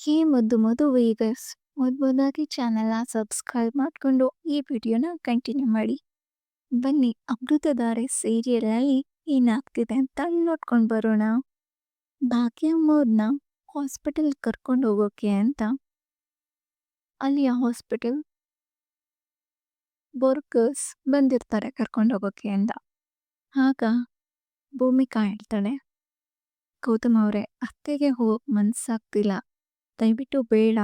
ಹೇ ಮದ್ದು ಮದು ವೀಗರ್ಸ್ ಮೊದಲಾಗಿ ಚಾನೆಲ್ನ ಸಬ್ಸ್ಕ್ರೈಬ್ ಮಾಡಿಕೊಂಡು ಈ ವಿಡಿಯೋನ ಕಂಟಿನ್ಯೂ ಮಾಡಿ. ಬನ್ನಿ, ಅಮೃತಧಾರೆ ಸೀರಿಯಲಲ್ಲಿ ಏನಾಗ್ತಿದೆ ಅಂತ ನೋಡ್ಕೊಂಡು ಬರೋಣ. ಭಾಗ್ಯಮ್ಮವ್ರನ್ನ ಹಾಸ್ಪಿಟಲ್ ಕರ್ಕೊಂಡು ಹೋಗೋಕೆ ಅಂತ. ಅಲ್ಲಿಯ ಹಾಸ್ಪಿಟಲ್ ವರ್ಕರ್ಸ್ ಬಂದಿರ್ತಾರೆ ಕರ್ಕೊಂಡು ಹೋಗೋಕೆ ಅಂತ. ಆಗ ಭೂಮಿಕಾ ಹೇಳ್ತಾಳೆ, ಗೌತಮ್ ಅವರೇ, ಅತ್ತೆಗೆ ಹೋಗಕ್ಕೆ ಮನ್ಸಾಗ್ತಿಲ್ಲ. ದಯವಿಟ್ಟು ಬೇಡ.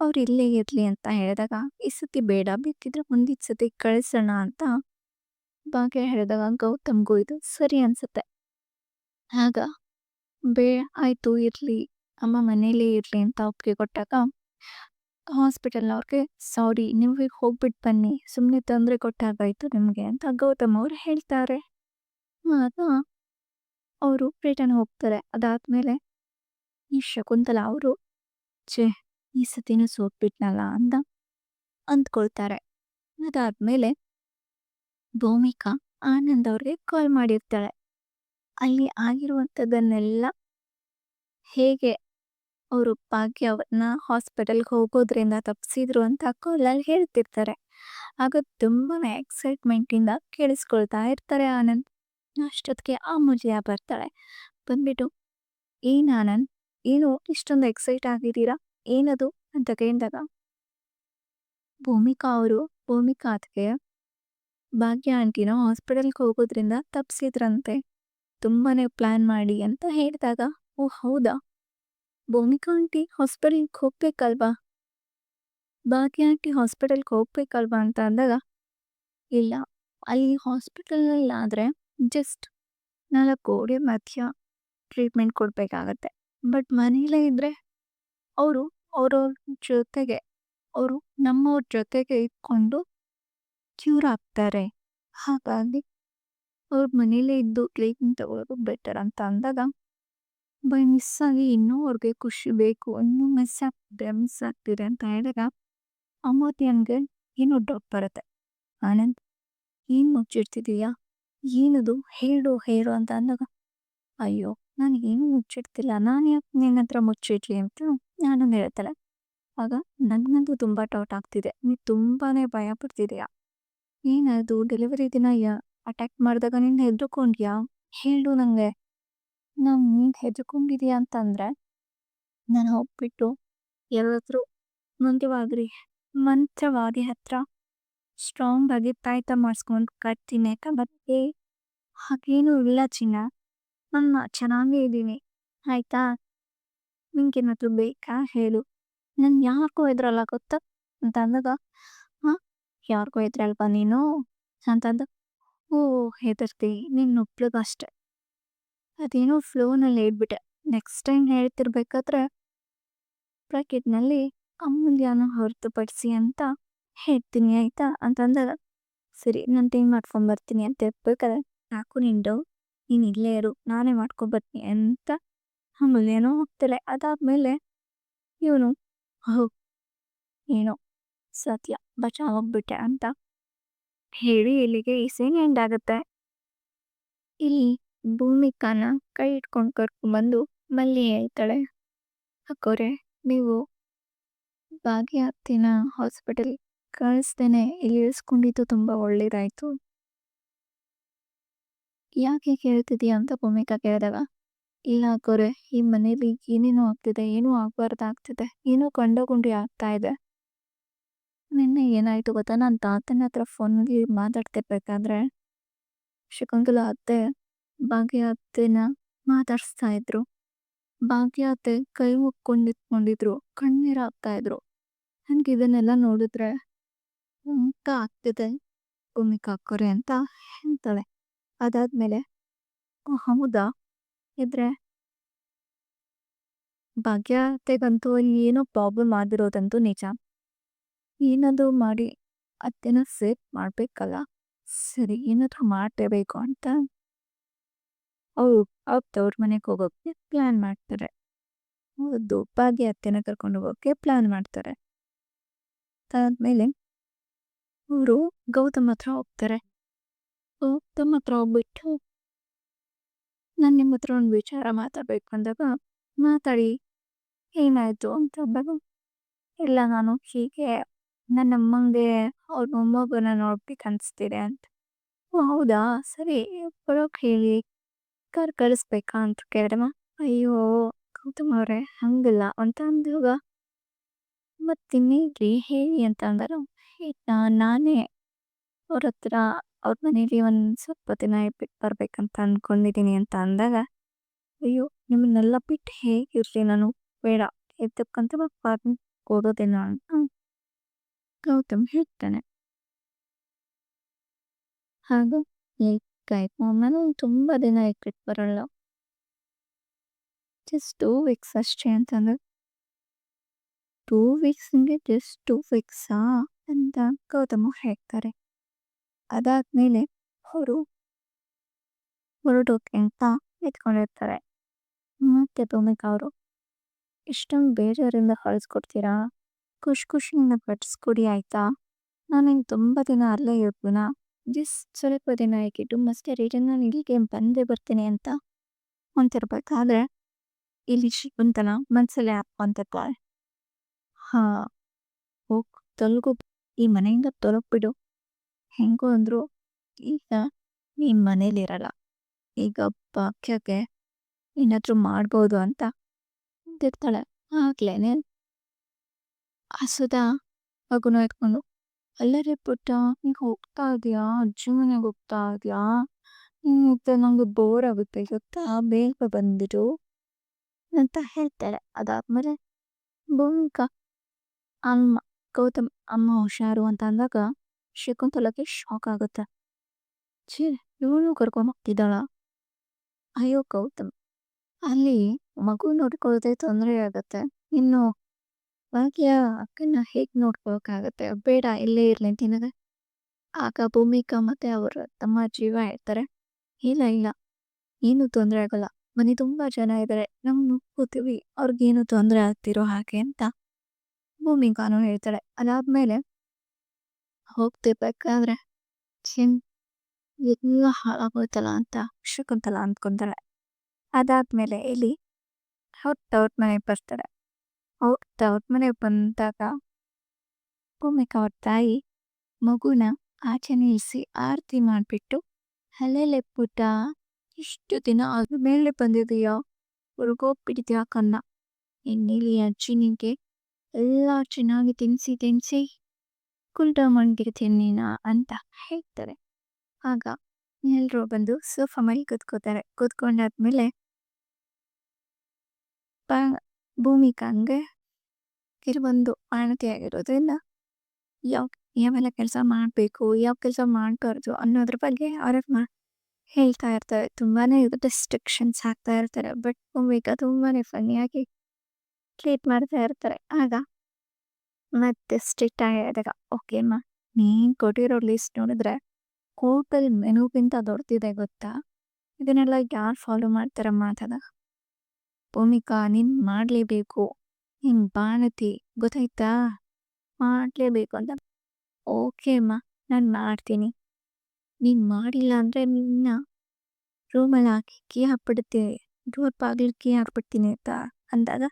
ಅವ್ರು ಇಲ್ಲೇ ಇರಲಿ ಅಂತ ಹೇಳಿದಾಗ, ಈ ಸತಿ ಬೇಡ, ಬೇಕಿದ್ರೆ ಮುಂದಿನ ಸತಿ ಕಳಿಸೋಣ ಅಂತ ಭಾಗ್ಯ ಹೇಳಿದಾಗ ಗೌತಮ್ಗೂ ಇದು ಸರಿ ಅನ್ಸುತ್ತೆ. ಆಗ, ಬೇ, ಆಯಿತು, ಇರಲಿ, ಅಮ್ಮ ಮನೇಲೇ ಇರಲಿ ಅಂತ ಒಪ್ಪಿಗೆ ಕೊಟ್ಟಾಗ, ಹಾಸ್ಪಿಟಲ್ನವ್ರಿಗೆ, ಸಾರಿ, ನೀವು ಹೋಗ್ಬಿಟ್ಟು ಬನ್ನಿ ಸುಮ್ಮನೆ ತೊಂದರೆ ಕೊಟ್ಟಾಗಾಯಿತು ನಿಮಗೆ ಅಂತ ಗೌತಮ್ ಅವರು ಹೇಳ್ತಾರೆ. ಆಗ, ಅವರು ರಿಟರ್ನ್ ಹೋಗ್ತಾರೆ. ಅದಾದಮೇಲೆ ಈ ಶಕುಂತಲ ಅವರು ಛೇ, ಈ ಸತಿನೂ ಸೋತ್ಬಿಟ್ನಲ್ಲ ಅಂತ ಅಂದ್ಕೊಳ್ತಾರೆ. ಅದಾದ್ಮೇಲೆ ಭೂಮಿಕಾ ಆನಂದ್ ಅವ್ರಿಗೆ ಕಾಲ್ ಮಾಡಿರ್ತಾಳೆ. ಅಲ್ಲಿ ಆಗಿರುವಂಥದ್ದನ್ನೆಲ್ಲ ಹೇಗೆ ಅವರು ಭಾಗ್ಯ ಅವ್ರನ್ನ ಹಾಸ್ಪಿಟಲ್ಗೆ ಹೋಗೋದ್ರಿಂದ ತಪ್ಪಿಸಿದ್ರು ಅಂತ ಕಾಲಲ್ಲಿ ಹೇಳ್ತಿರ್ತಾರೆ. ಆಗ ತುಂಬಾನೇ ಎಕ್ಸೈಟ್ಮೆಂಟಿಂದ ಕೇಳಿಸ್ಕೊಳ್ತಾ ಇರ್ತಾರೆ ಆನಂದ್. ಅಷ್ಟೊತ್ತಿಗೆ ಆ ಮುಜಿಯ ಬರ್ತಾಳೆ. ಬಂದ್ಬಿಟ್ಟು ಏನ್ ಆನಂದ್ ಏನು ಇಷ್ಟೊಂದು ಎಕ್ಸೈಟ್ ಆಗಿದ್ದೀರಾ? ಏನದು ಅಂತ ಕೇಳಿದಾಗ, ಭೂಮಿಕಾ ಅವರು ಭೂಮಿಕಾ ಅದಕ್ಕೆ ಭಾಗ್ಯ ಆಂಟಿನ ಹಾಸ್ಪಿಟಲ್ಗೆ ಹೋಗೋದ್ರಿಂದ ತಪ್ಪಿಸಿದ್ರಂತೆ ತುಂಬಾನೇ ಪ್ಲಾನ್ ಮಾಡಿ ಅಂತ ಹೇಳಿದಾಗ, ಓ ಹೌದಾ? ಭೂಮಿಕಾ ಆಂಟಿ ಹಾಸ್ಪಿಟಲ್ಗೆ ಹೋಗ್ಬೇಕಲ್ವಾ? ಭಾಗ್ಯ ಆಂಟಿ ಹಾಸ್ಪಿಟಲ್ಗೆ ಹೋಗ್ಬೇಕಲ್ವಾ ಅಂತ ಅಂದಾಗ, ಇಲ್ಲ. ಅಲ್ಲಿ ಹಾಸ್ಪಿಟಲಲ್ಲಾದರೆ ಜಸ್ಟ್ ನಾಲ್ಕು ಗೋಡೆ ಮಧ್ಯ ಟ್ರೀಟ್ಮೆಂಟ್ ಕೊಡಬೇಕಾಗತ್ತೆ. ಬಟ್ ಮನೇಲೇ ಇದ್ರೆ ಅವರು ಅವರವ್ರ ಜೊತೆಗೆ, ಅವರು ನಮ್ಮವ್ರ ಜೊತೆಗೆ ಇಟ್ಕೊಂಡು ಕ್ಯೂರ್ ಆಗ್ತಾರೆ. ಹಾಗಾಗಿ ಅವ್ರ ಮನೇಲೇ ಇದ್ದು ಟ್ರೀಟ್ಮೆಂಟ್ ತಗೊಳ್ಳೋದು ಬೆಟರ್ ಅಂತ ಅಂದಾಗ ಬೈ ಮಿಸ್ ಆಗಿ ಇನ್ನೂ ಅವ್ರಿಗೆ ಖುಷಿ ಬೇಕು, ಇನ್ನೂ ಮಿಸ್ ಆಗ್ತಿದೆ ಮಿಸ್ ಆಗ್ತಿದೆ ಅಂತ ಹೇಳಿದಾಗ ಅಮ್ಮೋತಿಯನ್ಗೆ ಏನೋ ಡೌಟ್ ಬರುತ್ತೆ. ಆನಂದ್, ಏನು ಮುಚ್ಚಿಡ್ತಿದೀಯಾ? ಏನದು? ಹೇಳು ಹೇಳು ಅಂತ ಅಂದಾಗ, ಅಯ್ಯೋ ನಾನು ಏನು ಮುಚ್ಚಿಡ್ತಿಲ್ಲ. ನಾನು ಯಾಕೆ ನಿನ್ನ ಹತ್ರ ಮುಚ್ಚಿಡ್ಲಿ ಅಂತ ನಾನು ಹೇಳ್ತಾಳೆ ಆಗ ನನಗಂತೂ ತುಂಬ ಡೌಟ್ ಆಗ್ತಿದೆ. ನೀನು ತುಂಬಾ ಭಯ ಪಡ್ತಿದೆಯಾ. ಏನದು ಡೆಲಿವರಿ ದಿನ ಯಾ ಅಟ್ಯಾಕ್ ಮಾಡಿದಾಗ ನೀನು ಹೆದ್ರುಕೊಂಡ್ಯಾ? ಹೇಳು ನನಗೆ ನಾನು ನೀನು ಹೆದ್ರುಕೊಂಡಿದೀಯ ಅಂತಂದರೆ, ನಾನು ಹೋಗ್ಬಿಟ್ಟು ಎಲ್ಲಾದ್ರೂ ಮಂದ್ಯವಾಗ್ರಿ ಮಂತ್ರವಾದಿ ಹತ್ರ ಸ್ಟ್ರಾಂಗ್ ಆಗಿ ತಾಯ್ತ ಮಾಡಿಸ್ಕೊಂಡು ಕಟ್ತೀನಿ ಯಾಕೆ ಮತ್ತೆ ಹಾಗೇನೂ ಇಲ್ಲ ಚಿನ್ನ. ನಾನು ಚೆನ್ನಾಗೇ ಇದ್ದೀನಿ. ಆಯ್ತಾ? ನಿಂಗೇನಾದ್ರೂ ಬೇಕಾ ಹೇಳು. ನಾನು ಯಾರಿಗೂ ಹೆದ್ರಲ್ಲ ಗೊತ್ತಾ? ಅಂತ ಅಂದಾಗ ಹಾಂ? ಯಾರಿಗೂ ಹೆದ್ರಲ್ವಾ ನೀನು? ಅಂತಂದ, ಓ, ಹೆದರ್ತಿ. ನಿನ್ನ ಅಷ್ಟೆ ಅದೇನೋ ಫ್ಲೋನಲ್ಲಿ ಹೇಳ್ಬಿಟ್ಟೆ. ನೆಕ್ಸ್ಟ್ ಟೈಮ್ ಹೇಳ್ತಿರ್ಬೇಕಾದ್ರೆ ಬ್ರಾಕೆಟ್ನಲ್ಲಿ ಅಮೂಲ್ಯನ ಹೊರತುಪಡಿಸಿ ಅಂತ ಹೇಳ್ತೀನಿ, ಆಯ್ತಾ? ಅಂತಂದಾಗ, ಸರಿ, ನಾನು ಟೈಮ್ ಮಾಡ್ಕೊಂಬರ್ತೀನಿ ಅಂತ ಹೇಳ್ಬೇಕಾದ್ರೆ ಸಾಕು ನಿಂಡು ನೀನು ಇಲ್ಲೇ ಇರು, ನಾನೇ ಮಾಡ್ಕೊಬರ್ತೀನಿ ಅಂತ ಏನೋ ಹೋಗ್ತಾಳೆ. ಅದಾದ್ಮೇಲೆ ಇವನು, ಹೋ, ಏನೋ ಸತ್ಯ ಬಚಾವಾಗ್ಬಿಟ್ಟೆ ಅಂತ ಹೇಳಿ ಇಲ್ಲಿಗೆ ಈ ಸೀನ್ ಎಂಡ್ ಆಗುತ್ತೆ. ಇಲ್ಲಿ ಭೂಮಿಕಾನ ಕೈ ಇಟ್ಕೊಂಡು ಕರ್ಕೊಂಡ್ಬಂದು ಮಲ್ಲಿ ಹೇಳ್ತಾಳೆ, ಅಕ್ಕೋರೆ, ನೀವು ಭಾಗ್ಯ ಅತ್ತಿನ ಹಾಸ್ಪಿಟಲ್ ಇಲ್ಲಿ ಇಳಿಸ್ಕೊಂಡಿದ್ದು ತುಂಬ ಒಳ್ಳೇದಾಯ್ತು. ಯಾಕೆ ಕೇಳ್ತಿದೀಯ ಅಂತ ಭೂಮಿಕಾ ಕೇಳಿದಾಗ, ಇಲ್ಲ ಅಕ್ಕೋರೆ ಈ ಮನೇಲಿ ಏನೇನೋ ಆಗ್ತಿದೆ, ಏನೂ ಆಗ್ಬಾರ್ದಾಗ್ತಿದೆ, ಏನೋ ಕಂಡೋಗುಂಡಿ ಆಗ್ತಾ ಇದೆ. ನಿನ್ನೆ ಏನಾಯ್ತು ಗೊತ್ತಾ? ನಾನು ತಾತನ ಹತ್ರ ಫೋನಲ್ಲಿ ಮಾತಾಡ್ತಿರ್ಬೇಕಾದ್ರೆ, ಶಕುಂತಲಾ ಅತ್ತೆ, ಭಾಗ್ಯ ಅತ್ತೆನ ಮಾತಾಡಿಸ್ತಾ ಇದ್ರು. ಭಾಗ್ಯ ಅತ್ತೆ ಕೈ ಮುಕ್ಕೊಂಡು ನಿಂತ್ಕೊಂಡಿದ್ರು ಕಣ್ಣೀರು ಇದ್ರು. ನನಗೆ ಇದನ್ನೆಲ್ಲ ನೋಡಿದ್ರೆ ಆಗ್ತಿದೆ ಭೂಮಿಕಾ ಅಕ್ಕೋರೆ ಅಂತ ಹೇಳ್ತಾಳೆ. ಅದಾದ್ಮೇಲೆ, ಓ, ಹೌದಾ? ಇದ್ರೆ ಭಾಗ್ಯ ಅತ್ತೆಗಂತೂ ಅಲ್ಲಿ ಏನೋ ಪ್ರಾಬ್ಲಮ್ ಆಗಿರೋದಂತೂ ನಿಜ. ಏನಾದರೂ ಮಾಡಿ ಅತ್ತೆನ ಸೇಫ್ ಮಾಡಬೇಕಲ್ಲ? ಸರಿ, ಏನಾದರೂ ಮಾಡಬೇಕು ಅಂತ. ಅವ್ರು ಅವ್ರ ತವ್ರ ಮನೆಗೆ ಹೋಗೋಕ್ಕೆ ಪ್ಲ್ಯಾನ್ ಮಾಡ್ತಾರೆ. ಭಾಗ್ಯ ಅತ್ತೆನ ಕರ್ಕೊಂಡು ಹೋಗೋಕ್ಕೆ ಪ್ಲ್ಯಾನ್ ಮಾಡ್ತಾರೆ. ಅದಾದ್ಮೇಲೆ ಅವರು ಗೌತಮ್ ಹತ್ರ ಹೋಗ್ತಾರೆ. ಗೌತಮ್ ಹತ್ರ ಹೋಗ್ಬಿಟ್ಟು ನಾನು ನಿಮ್ಮ ಹತ್ರ ಒಂದು ವಿಚಾರ ಮಾತಾಡಬೇಕು ಅಂದಾಗ ಮಾತಾಡಿ. ಏನಾಯ್ತು ಅಂತ ಅಂದಾಗ ಇಲ್ಲ ನಾನು ಹೀಗೆ ನನ್ನ ಅಮ್ಮಂಗೆ ಅವ್ರ ಮೊಮ್ಮಗನ ನೋಡ್ಬೇಕು ಅನಿಸ್ತಿದೆ ಅಂತ. ಓ, ಹೌದಾ? ಸರಿ, ಬರೋಕೆ ಹೇಳಿ. ಕಾರ್ ಕಳಿಸ್ಬೇಕಾ ಅಂತ ಕೇಳಿದಮ್ಮ ಅಯ್ಯೋ, ಗೌತಮ್ ಅವರೇ, ಹಂಗಿಲ್ಲ ಅಂತ ಅಂದಾಗ ಮತ್ತಿನ್ನೇನ್ರಿ ಹೇಳಿ ಅಂತ ಅಂದರು ನಾನೇ ಅವ್ರ ಹತ್ರ ಅವ್ರ ಮನೇಲಿ ಒಂದು ಸ್ವಲ್ಪ ದಿನ ಬಿಟ್ಟು ಬರ್ಬೇಕಂತ ಅನ್ಕೊಂಡಿದೀನಿ ಅಂತ ಅಂದಾಗ, ಅಯ್ಯೋ ನಿಮ್ಮನ್ನೆಲ್ಲ ಬಿಟ್ಟು ಹೇಗಿರಲಿ ನಾನು? ಬೇಡ, ಎದ್ದಕ್ಕಂತ ಪಾರ್ಟ್ನ ಕೊಡೋದಿಲ್ಲ ಅಂತ. ಗೌತಮ್ ಹೇಳ್ತಾನೆ. ಹಾಗೂ ಏಕಾಯ್ತು. ನಾನು ತುಂಬ ದಿನ ಎಕ್ಕಿಟ್ಟು ಬರಲ್ಲ. ಜಸ್ಟ್ ಟೂ ವೀಕ್ಸ್ ಅಷ್ಟೇ ಅಂತಂದ್ರೆ ಟೂ ವೀಕ್ಸ್ಗೆ ಜಸ್ಟ್ ಟೂ ವೀಕ್ಸಾ ಅಂತ ಗೌತಮ್ ಹೇಳ್ತಾರೆ. ಅದಾದ್ಮೇಲೆ ಅವರು ಹೊರಡೋಕೆ ಅಂತ ನಿಂತ್ಕೊಂಡಿರ್ತಾರೆ. ಮತ್ತೆ ಭೂಮಿಕಾ ಅವರು, ಇಷ್ಟೊಂದು ಬೇರೆಯವರಿಂದ ಹೊಲಿಸ್ಕೊಡ್ತೀರಾ ಖುಷಿ ಖುಷಿಯಿಂದ ಬಡಿಸ್ಕೊಡಿ ಆಯ್ತಾ? ನಾನು ಹಿಂಗೆ ತುಂಬ ದಿನ ಅಲ್ಲೇ ಇರ್ತೀನ ಜಸ್ಟ್ ಸ್ವಲ್ಪ ದಿನ ಆಗಿಟ್ಟು ಮಸ್ತೆ ರಿಟರ್ನ್ ನಾನು ಇಲ್ಲಿಗೆ ಬಂದೇ ಬರ್ತೀನಿ ಅಂತ ಅಂತಿರ್ಬೇಕಾದ್ರೆ ಇಲ್ಲಿ ಶಕುಂತಲ ಮನ್ಸಲ್ಲೇ ಹಾಕ್ಕೊಂತಿರ್ತಾಳೆ ಹಾ, ಹೋಗ್ ತೊಲಗು. ಈ ಮನೆಯಿಂದ ತೊಲಗ್ಬಿಡು. ಹೆಂಗೋ ಅಂದ್ರು, ಈಗ ನೀನ್ ಮನೇಲಿರಲ್ಲ ಈಗ ಭಾಗ್ಯಕ್ಕೆ ಏನಾದ್ರೂ ಮಾಡ್ಬೋದು ಅಂತ ಅಂತಿರ್ತಾಳೆ. ಆಗ್ಲೇನೆ. ಹಸುದ? ಮಗುನ ಎತ್ಕೊಂಡು, ಅಲ್ಲರೇ ಪುಟ್ಟ ನೀನು ಹೋಗ್ತಾ ಇದೀಯಾ? ಅಜ್ಜಿ ಮನೆಗೆ ಹೋಗ್ತಾ ಇದೀಯಾ? ನಂಗೆ ಬೋರ್ ಆಗುತ್ತೆ. ಗೊತ್ತಾ? ಬೇಗ ಬಂದಿರು ಅಂತ ಹೇಳ್ತಾಳೆ. ಅದಾದ್ಮೇಲೆ ಭೂಮಿಕಾ ಅಮ್ಮ, ಗೌತಮ್, ಅಮ್ಮ ಹುಷಾರು ಅಂತ ಅಂದಾಗ ಶಕುಂತಲಕ್ಕೆ ಶಾಕ್ ಆಗುತ್ತೆ ಛೀ ಇವಳು ಕರ್ಕೊಂಡ್ ಹೋಗ್ತಿದ್ದಾಳ ಅಯ್ಯೋ ಗೌತಮ್ ಅಲ್ಲಿ ಮಗು ನೋಡ್ಕೊಳ್ಳೋದೇ ತೊಂದರೆ ಆಗುತ್ತೆ ಇನ್ನು ಭಾಗ್ಯ ಅಕ್ಕನ ಹೇಗೆ ನೋಡ್ಕೊಳಕ್ಕಾಗತ್ತೆ ಬೇಡ ಇಲ್ಲೇ ಇರ್ಲಿ ತಿನ್ನದೆ ಆಗ ಭೂಮಿಕಾ ಮತ್ತೆ ಅವರ ತಮ್ಮ ಜೀವ ಇರ್ತಾರೆ ಇಲ್ಲ ಇಲ್ಲ ಏನು ತೊಂದರೆ ಆಗಲ್ಲ ಮನೆ ತುಂಬಾ ಜನ ಇದ್ದಾರೆ ನಾವು ನುಗ್ಗೋತೀವಿ ಅವ್ರಿಗೇನು ತೊಂದರೆ ಆಗ್ತಿರೋ ಹಾಗೆ ಅಂತ ಭೂಮಿಕಾನು ಹೇಳ್ತಾಳೆ ಅದಾದ್ಮೇಲೆ ಹೋಗ್ತಿರ್ಬೇಕಾದ್ರೆ ಚಿನ್ ಎಲ್ಲ ಹಾಳಾಗೋಯ್ತಲ್ಲ ಅಂತ ಶಕುಂತಲ ಅಂದ್ಕೊಂತಾಳೆ ಅದಾದ್ಮೇಲೆ ಇಲ್ಲಿ ಅವ್ರ ತವ್ರ ಮನೆಗೆ ಬರ್ತಾರೆ. ಅವ್ರ ತವ್ರ ಮನೆಗೆ ಬಂದಾಗ ಭೂಮಿಕ ಅವ್ರ ತಾಯಿ ಮಗುನ ಆಚೆ ನಿಲ್ಲಿಸಿ ಆರತಿ ಮಾಡಿಬಿಟ್ಟು ಹಲೇಲೆ ಪುಟ್ಟ, ಇಷ್ಟು ದಿನ ಅದ್ರ ಮೇಲೆ ಬಂದಿದೆಯೋ? ಹುರ್ಗೋಗ್ಬಿಟ್ಟಿದ್ಯಾ ಕನ್ನ ಎಣ್ಣೆಲಿ ಅಜ್ಜಿ ನಿನಗೆ ಎಲ್ಲ ಚೆನ್ನಾಗಿ ತಿನ್ಸಿ ತಿನ್ಸಿ ಕುಂಟ ಮಂಡಿರ್ತೀನಿ ತಿನ್ನಿನ ಅಂತ ಹೇಳ್ತಾರೆ. ಆಗ ಎಲ್ರೂ ಬಂದು ಸೋಫಾ ಮೇಲೆ ಕೂತ್ಕೋತಾರೆ. ಕೂತ್ಕೊಂಡಾದ್ಮೇಲೆ ಭೂಮಿಕಾಂಗೆ ಕೆಲವೊಂದು ಆಣತಿ ಆಗಿರೋದ್ರಿಂದ ಯಾವ, ಯಾವೆಲ್ಲ ಕೆಲಸ ಮಾಡಬೇಕು, ಯಾವ ಕೆಲಸ ಮಾಡಬಾರ್ದು ಅನ್ನೋದ್ರ ಬಗ್ಗೆ ಅವ್ರಿಗೆ ಮಾ ಹೇಳ್ತಾ ಇರ್ತಾರೆ. ತುಂಬಾನೇ ರೆಸ್ಟ್ರಿಕ್ಷನ್ಸ್ ಹಾಕ್ತಾ ಇರ್ತಾರೆ. ಬಟ್ ಭೂಮಿಕಾ ತುಂಬಾ ಫನ್ನಿಯಾಗಿ ಟ್ರೀಟ್ ಮಾಡ್ತಾ ಇರ್ತಾರೆ. ಆಗ ಮತ್ತೆ ಸ್ಟ್ರಿಕ್ಟ್ ಆಗಿದಾಗ ಓಕೆ ಅಮ್ಮ, ನೀನು ಕೊಟ್ಟಿರೋ ಲಿಸ್ಟ್ ನೋಡಿದ್ರೆ ಹೋಟೆಲ್ ಮೆನುಗಿಂತ ದೊಡ್ಡದಿದೆ ಗೊತ್ತಾ? ಇದನ್ನೆಲ್ಲ ಯಾರು ಫಾಲೋ ಮಾಡ್ತಾರಮ್ಮ ಮಾತಾದ ಭೂಮಿಕಾ, ನೀನು ಮಾಡಲೇಬೇಕು. ನೀನು ಬಾಣತಿ ಗೊತ್ತಾಯ್ತಾ? ಮಾಡಲೇಬೇಕು ಅಂತ. ಓಕೆ ಅಮ್ಮ, ನಾನು ಮಾಡ್ತೀನಿ. ನೀನು ಮಾಡಿಲ್ಲ ಅಂದರೆ ನಿನ್ನ ರೂಮಲ್ಲಿ ಹಾಕಿ ಕೀ ಹಾಕ್ಬಿಡ್ತೀನಿ ಡೋರ್ ಬಾಗಿಲು ಕೀ ಹಾಕ್ಬಿಡ್ತೀನಿ ಅಂತ ಅಂದಾಗ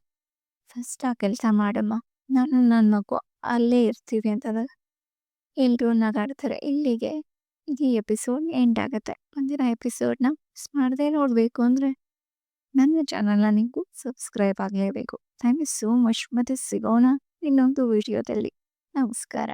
ಫಸ್ಟ್ ಆ ಕೆಲಸ ಮಾಡಮ್ಮ. ನಾನು ನನ್ನ ಮಗು ಅಲ್ಲೇ ಇರ್ತೀವಿ ಅಂತಂದಾಗ ಎಲ್ಲರೂ ನಗಾಡ್ತಾರೆ. ಇಲ್ಲಿಗೆ ಈ ಎಪಿಸೋಡ್ ಎಂಡ್ ಆಗುತ್ತೆ. ಮುಂದಿನ ಎಪಿಸೋಡ್ನ ಮಿಸ್ ಮಾಡದೆ ನೋಡಬೇಕು ಅಂದರೆ ನನ್ನ ಚಾನಲ್ನ ನೀವು ಸಬ್ಸ್ಕ್ರೈಬ್ ಆಗಲೇಬೇಕು. ಥ್ಯಾಂಕ್ ಯು ಸೋ ಮಚ್ ಮತ್ತೆ ಸಿಗೋಣ ಇನ್ನೊಂದು ವಿಡಿಯೋದಲ್ಲಿ ನಮಸ್ಕಾರ.